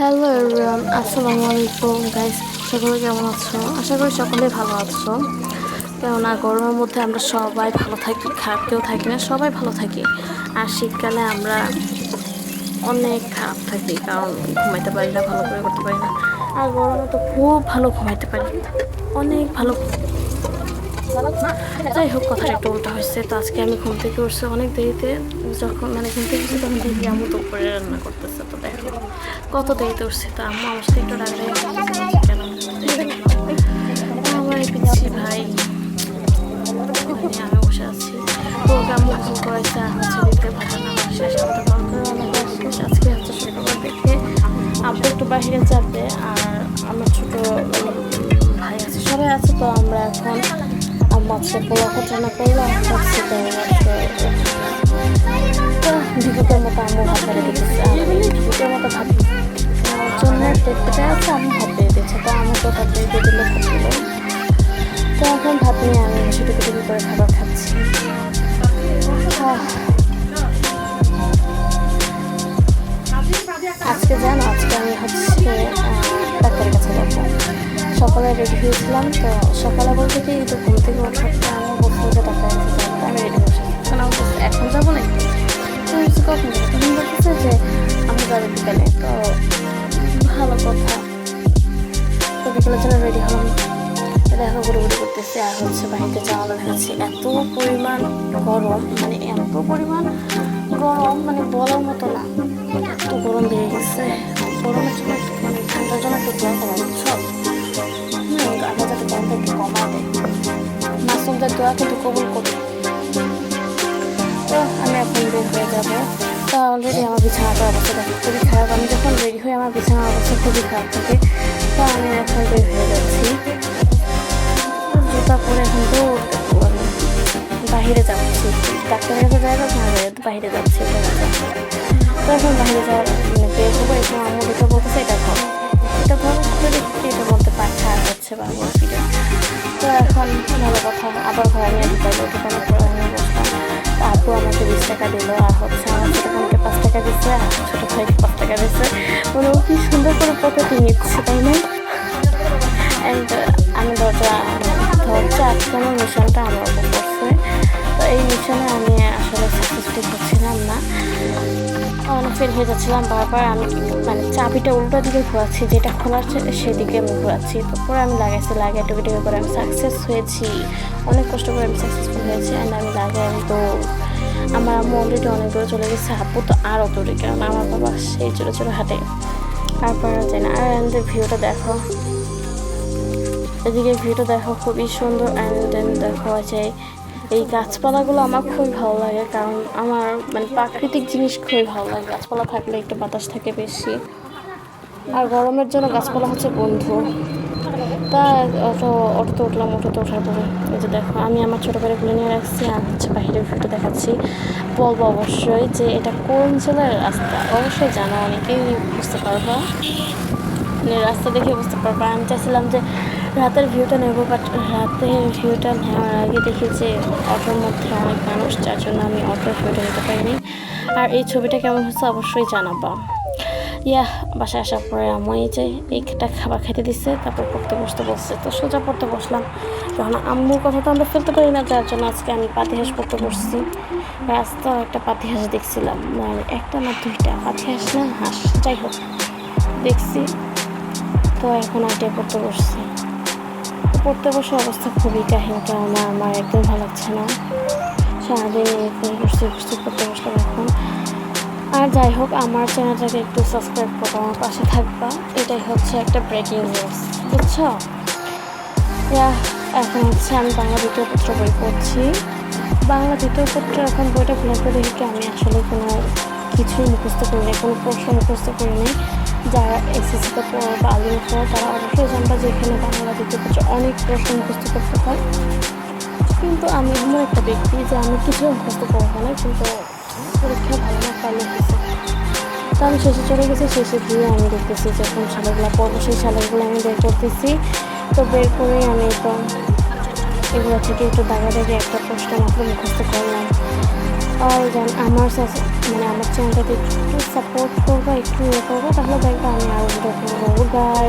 Hello everyone আসসালামু আলাইকুম guys সকলে কেমন আছো? আশা করি সকলেই ভালো আছো। কেননা, গরমের মধ্যে আমরা সবাই ভালো থাকি, খারাপ কেউ থাকি না, সবাই ভালো থাকি। আর শীতকালে আমরা অনেক খারাপ থাকি, কারণ ঘুমাইতে পারি না, ভালো করে করতে পারি না। আর গরমে তো খুব ভালো ঘুমাইতে পারি। অনেক ভালো। যাই হোক, কথাটা একটু উল্টা হয়েছে। তো আজকে আমি ঘুম থেকে উঠছি অনেক দেরিতে। যখন মানে ঘুম থেকে উঠছি তখন দেখি আম্মু তো উপরে রান্না করতেছে, তো দেখো। কত দেরিতে উঠছি তো আম্মু আমার সাথে একটু রান্নাই কেন? আমার পিচ্ছি ভাই, আমি বসে আছি। তো ওকে আম্মু আর হচ্ছে ভাষা না আজকে দেখে একটু বাইরে যাবে, আর ঘটনা করলাম তো তো ভিডিওটার মতো আম্মু ভাত বেড়ে মতো ভাত জন্য দেখতে আছে, আমি ভাত দিয়ে দিচ্ছে তো আমি তো ভাত দিয়ে দিলে খুব তো এখন ভাত নিয়ে আমি ছোটো ছোটো করে খাবার খাচ্ছি। আজকে জানো, আজকে আমি হচ্ছে ডাক্তারের কাছে যাব। সকালে রেডি হয়েছিলাম, তো সকালে বলতে কি তো ঘুম থেকে ওঠার আমি এখন যাব না তো আমি বলছি, কখন? বলতেছে যে আমি যাব বিকালে তো ভালো কথা তো বিকেলের জন্য রেডি হলাম দেখো ঘুরুঘুরি করতেছি আর হচ্ছে বাড়িতে মানে এত পরিমাণ গরম মানে বলার মতো না এত গরম বেড়ে গেছে গরমের জন্য দোয়া কিন্তু কবুল করবে তো আমি এখন বের হয়ে যাব। তা অলরেডি আমার বিছানাটার অবস্থা দেখো খুবই খারাপ। আমি যখন রেডি হই আমার বিছানার অবস্থা খুবই খারাপ থাকে। তো আমি এখন বের হয়ে যাচ্ছি। জুতা পরে এখন তো আমি বাহিরে যাচ্ছি। ডাক্তারের কাছে যাই না বাইরে যাচ্ছি। তো এখন বাইরে যাওয়ার মানে বের হব এখন আমার দুটো বলতেছে এটা ধর এটা ধর খুলে দেখছি এটার মধ্যে পাখা হচ্ছে বা তো এখন ভালো পাঁচ টাকা দিচ্ছে মানে ও কি সুন্দর করে পকেটে নিচ্ছে তাই না? অ্যান্ড আমি দরজা ধরছে আজকে আমার মিশনটা আমার উপর করছে তো এই মিশনে আমি আসলে সাকসেসফুল হচ্ছিলাম না। অনেক ফেল হয়ে যাচ্ছিলাম বারবার। আমি মানে চাবিটা উল্টো দিকে ঘোরাচ্ছি, যেটা খোলার সেদিকে আমি ঘোরাচ্ছি। তারপরে আমি লাগাইছি টুকি টুকি করে আমি সাকসেস হয়েছি। অনেক কষ্ট করে আমি সাকসেসফুল হয়েছি। অ্যান্ড আমি লাগাই আমি তো আমার আম্মু অলরেডি অনেক দূরে চলে গেছে। আপু তো আরও দূরে কারণ আমার বাবা সেই ছোটো ছোটো হাঁটে। তারপর যায় না। আর আমাদের ভিউটা দেখো। এদিকে ভিউটা দেখো, খুবই সুন্দর অ্যান্ড দেন দেখো যে এই গাছপালাগুলো আমার খুবই ভালো লাগে, কারণ আমার মানে প্রাকৃতিক জিনিস খুবই ভালো লাগে। গাছপালা থাকলে একটু বাতাস থাকে বেশি। আর গরমের জন্য গাছপালা হচ্ছে বন্ধু। তা অটো অটোতে উঠলাম অটোতে ওঠার পরে। এই যে দেখো, আমি আমার ছোটো করে খুলে নিয়ে রাখছি, আর হচ্ছে বাইরের ভিউটা দেখাচ্ছি। বলব অবশ্যই যে এটা কোন জেলার রাস্তা? অবশ্যই জানো, অনেকেই বুঝতে পারব। মানে রাস্তা দেখে বুঝতে পারব। আমি চাইছিলাম যে রাতের ভিউটা নেব বাট রাতের ভিউটা নেওয়ার আগে দেখি যে অটোর মধ্যে অনেক মানুষ, যার জন্য আমি অটোর ভিউটা নিতে পারিনি। আর এই ছবিটা কেমন হচ্ছে অবশ্যই জানাবা। ইয়া বাসায় আসার পরে আমি যে এইটা খাবার খেতে দিচ্ছে তারপর পড়তে বসতে বসছে। তো সোজা পড়তে বসলাম। যখন আম্মুর কথা তো আমরা ফেলতে পারি না, যার জন্য আজকে আমি পাতিহাঁস পড়তে বসছি। রাস্তাও একটা পাতিহাঁস দেখছিলাম। মানে একটা না দুইটা, পাতিহাঁস না হাঁস, যাই হোক, দেখছি। তো এখন আটে পড়তে বসছি। পড়তে বসে অবস্থা খুবই কাহিনী, কেননা আমার একদম ভালো লাগছে না। সারাদিন এরকম বসতে বসতে পড়তে বসলাম আর যাই হোক, আমার চ্যানেলটাকে একটু সাবস্ক্রাইব করো আমার পাশে থাকবা। এটাই হচ্ছে একটা ব্রেকিং নিউজ বুঝছ? এখন হচ্ছে আমি বাংলা দ্বিতীয় পত্র বই পড়ছি। বাংলা দ্বিতীয় পত্র এখন বইটা খুলে করে দেখি আমি আসলে কোনো কিছুই মুখস্থ করিনি কোনো প্রশ্ন মুখস্থ করিনি যারা এসএসসিতে পড়ো বা আলিমে পড়ো, তারা অবশ্যই জানবা যে এখানে বাংলা দ্বিতীয় পত্র অনেক প্রশ্ন মুখস্থ করতে হয়। কিন্তু আমি এমন একটা ব্যক্তি যে আমি কিছুই মুখস্থ করব না, কিন্তু পরীক্ষা ভালো না তো আমি শেষে চলে গেছি, শেষে গিয়ে আমি দেখতেছি যে কোন সালেগুলো পড়ব। সেই সালেগুলো আমি বের করতেছি। তো বের করে আমি তো এগুলো থেকে একটু দাগা দাগে একটা প্রশ্ন মাত্র মুখস্থ করলাম। আর জান, আমার মানে আমার চ্যানেলটাকে একটু সাপোর্ট করব, একটু ইয়ে করব, তাহলে দেখব আমি আরও করব। গাই